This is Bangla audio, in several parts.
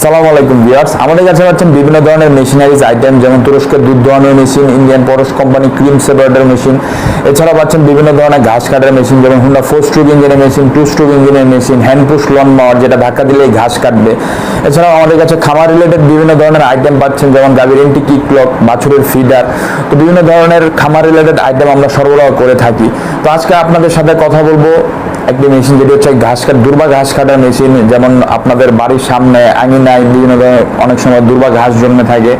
আসসালামু আলাইকুম ভিউয়ার্স। আমাদের কাছে পাচ্ছেন বিভিন্ন ধরনের মেশিনারিজ আইটেম, যেমন তুরস্কের দুধ দোয়ানোর machine, Indian Porosh company cream separator machine. এছাড়া পাচ্ছেন বিভিন্ন ধরনের ঘাস কাটার মেশিন, যেমন হুন্ডা ফোর স্ট্রোক ইঞ্জিনের মেশিন, টু স্ট্রোক ইঞ্জিনের machine, hand push lawn mower যেটা ধাক্কা দিলেই ঘাস কাটবে। এছাড়াও আমাদের কাছে খামার রিলেটেড বিভিন্ন ধরনের আইটেম পাচ্ছেন, যেমন গাভীর এন্টি কিক ক্লক, বাছুরের ফিডার তো বিভিন্ন ধরনের খামার রিলেটেড আইটেম আমরা সরবরাহ করে থাকি। তো আজকে আপনাদের সাথে কথা বলব একটি মেশিন যেটি হচ্ছে ঘাস কাট, দুর্বা ঘাস কাটার মেশিন যেমন আপনাদের বাড়ির সামনে আঙিনায় বিভিন্ন অনেক সময় দুর্বা ঘাস জন্মে থাকে,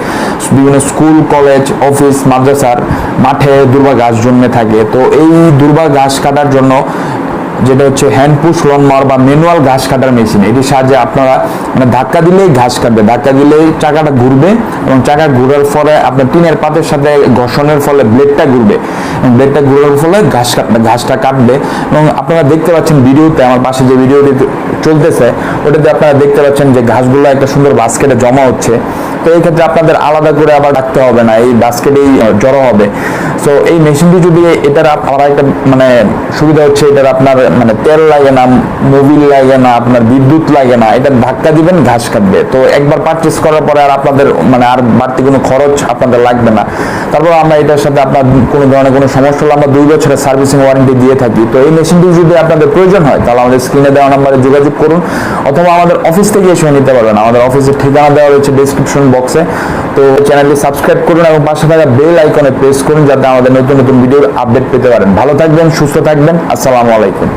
বিভিন্ন স্কুল, কলেজ, অফিস, মাদ্রাসার মাঠে দুর্বা ঘাস জন্মে থাকে। তো এই দুর্বা ঘাস কাটার জন্য যেটা হচ্ছে হ্যান্ড পুশ লন মার বা ম্যানুয়াল ঘাস কাটার মেশিন এটির সাহায্যে আপনারা মানে ধাক্কা দিলেই ঘাস কাটবে। ধাক্কা দিলেই চাকাটা ঘুরবে এবং চাকা ঘুরার ফলে আপনার টিনের পাতের সাথে ঘর্ষণের ফলে ব্লেডটা ঘুরবে। এবং ব্লেডটা ঘুরার ফলে ঘাস কাটবে ঘাসটা কাটবে। এবং আপনারা দেখতে পাচ্ছেন ভিডিওতে, আমার পাশে যে ভিডিওটি চলতেছে, ওটাতে আপনারা দেখতে পাচ্ছেন যে ঘাসগুলো একটা সুন্দর বাস্কেটে জমা হচ্ছে। তো এই ক্ষেত্রে আপনাদের আলাদা করে আবার রাখতে হবে না, এই বাস্কেটেই জড়ো হবে। সো এই মেশিনটি যদি এটার আপ- আবার একটা মানে সুবিধা হচ্ছে, এটার আপনার মানে তেল লাগে না, মোবিল লাগে না, আপনার বিদ্যুৎ লাগে না, এটা ধাক্কা দিবেন, ঘাস কাটবে তো একবার পারচেস করার পরে আর আপনাদের মানে আর বাড়তি কোনো খরচ আপনাদের লাগবে না। তারপর আমরা এটার সাথে আপনার কোনো ধরনের কোনো সমস্যা হলে আমরা দুই বছরের সার্ভিসিং ওয়ারেন্টি দিয়ে থাকি। তো এই মেশিনটি যদি আপনাদের প্রয়োজন হয়, তাহলে আমাদের স্ক্রিনে দেওয়া নাম্বারে যোগাযোগ করুন, অথবা আমাদের অফিস থেকে এসে নিতে পারবেন। আমাদের অফিসের ঠিকানা দেওয়া রয়েছে ডিসক্রিপশন বক্সে তো চ্যানেলটি সাবস্ক্রাইব করুন এবং পাশে থাকা বেল আইকনে প্রেস করুন যাতে আমাদের নতুন নতুন ভিডিওর আপডেট পেতে পারেন। ভালো থাকবেন, সুস্থ থাকবেন। আসসালামু আলাইকুম।